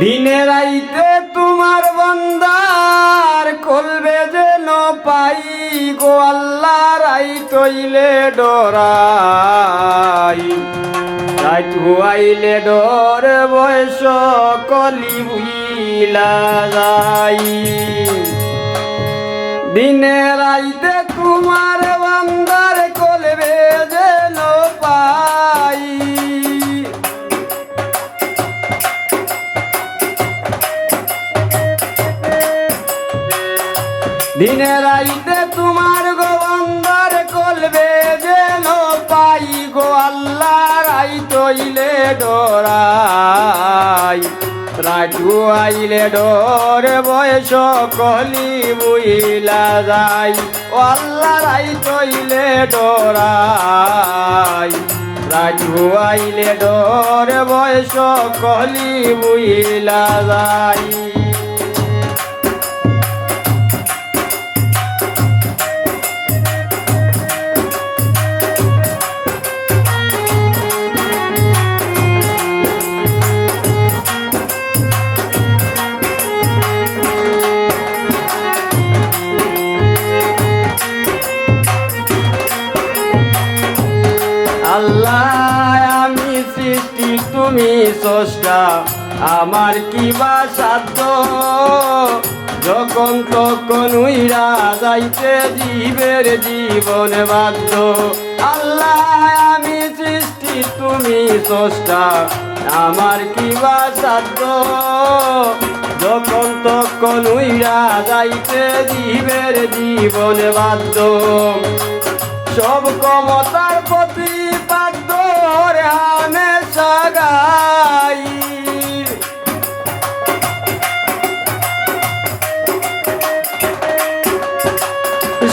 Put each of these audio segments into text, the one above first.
দিনে রাইতে তোমার বন্দার কলবে যেন পাই গো আল্লাহ, রাই তৈলে ডরাই। রাইত হুয়াইলে ডর বয়স কলি বুইলা যাই। দিনে রাইতে তোমার দিনে রাইতে তোমার গোবন্দর কলবে যেন পাই গো আল্লাহ রাই তৈলে ডরাই। রাজু আইলে ডর বয়স কলি বুইলা যাই, ও আল্লাহ রাই তৈলে ডরাই। রাজু আইলে ডর বয়স কলি বুইলা যাই। স্রষ্টা আমার কি বা সাধ্য? যখন তখন উইরা যাইতে জীবের জীবন বাধ্য। আল্লাহ, আমি সৃষ্টি, তুমি স্রষ্টা, আমার কি বা সাধ্য? যখন তখন উইরা যাইতে জীবের জীবন বাধ্য। সব ক্ষমতার প্রতি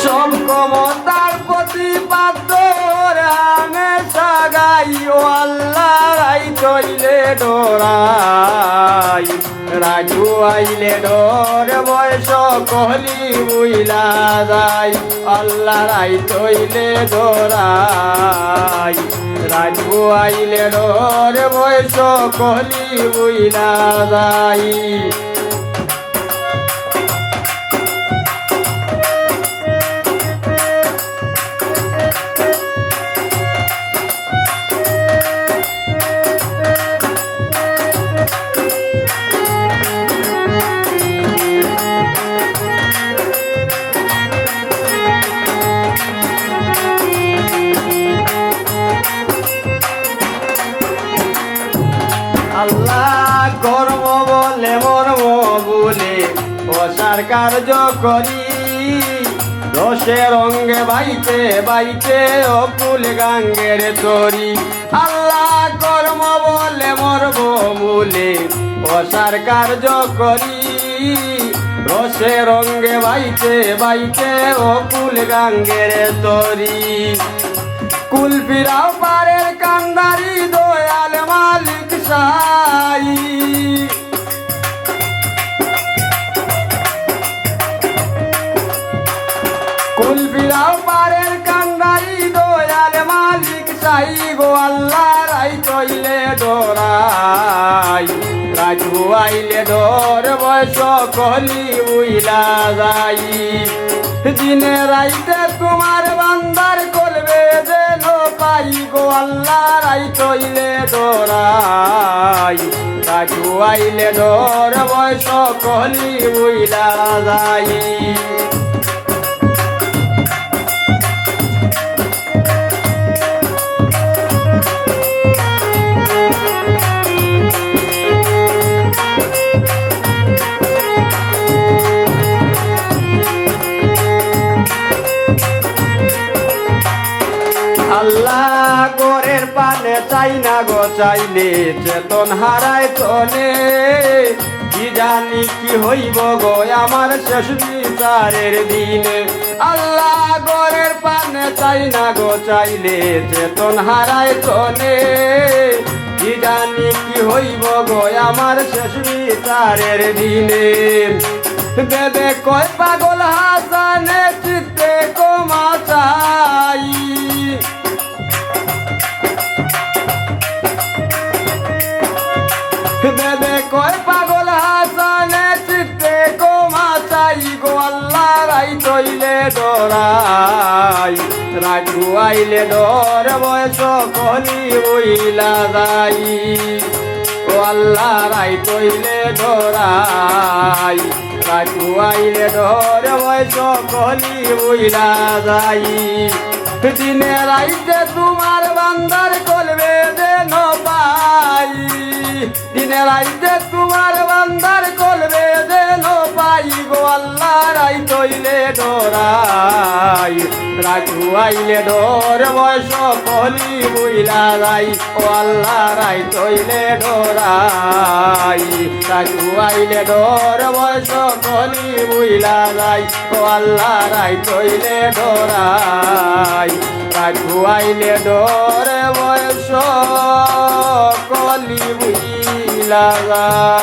সব ক্ষমতার প্রতি বাধ্য রেহানে সাগাই, ও আল্লাহ রাই চইলে ডরাই। রাজু আইলে ডর, বয়স কহলি বুইলা যাই আল্লাহ রাই তৈলে ডরাই। রাজু আইলে ডর, বয়স কহলি বুইলা যাই অসার কার্য করি। রসে রঙ্গে বাইতে বাইতে অকুল গাঙ্গের তরি। আল্লাহ কর্ম বলে মর্ম বলে অসার কার্য করি। রসে রঙ্গে বাইতে বাইতে অকুল গাঙ্গের তরি। কুল ফিরাও পারের কান্দারি দয়াল ডরাই রাজু আইলে বয়স কলি উইলা যাই। দিনে রাইতে তোমার বান্দার করবে যেন পাই গো আল্লাহ, রাই চইলে ডরাই রাজু আইলে ডর বয়স কলি উইলা যাই। আল্লাহ গোরের পানে চাই না গো, চাইলে চেতন হারায় চলে। কি জানি কি হইব গো, আমার শেষ বিচারের দিনে। আল্লাহ গোরের পানে চাই না গো, চাইলে চেতন হারায় চলে। কি জানি কি হইব গো, আমার শেষ বিচারের দিনে। দেবে কয় পাগল হাসানে বেদে কয় পাগল রাই বয়স কলি হইলা যাই। ও আল্লাহ রাই তৈলে ডরাই। রাত আইলে ডর বয়স কলি হইলা যাই। দিনে রাইতে তোমার বান্দার কলবে দিনে রাইতে তোমার বান্দার করবে যেন পাই গো আল্লাহ রাই তৈলে ডরাই। রাজু আইলে ডর, বয়স কলি বুইলা যাই, ও আল্লাহ রাই তৈলে ডরাই। রাজু আইলে ডর, বয়স কলি বুইলা যাই, ও আল্লাহ রাই তৈলে ডরাই। রাজু আইলে ডর, বয়স কলি বুইলা যায়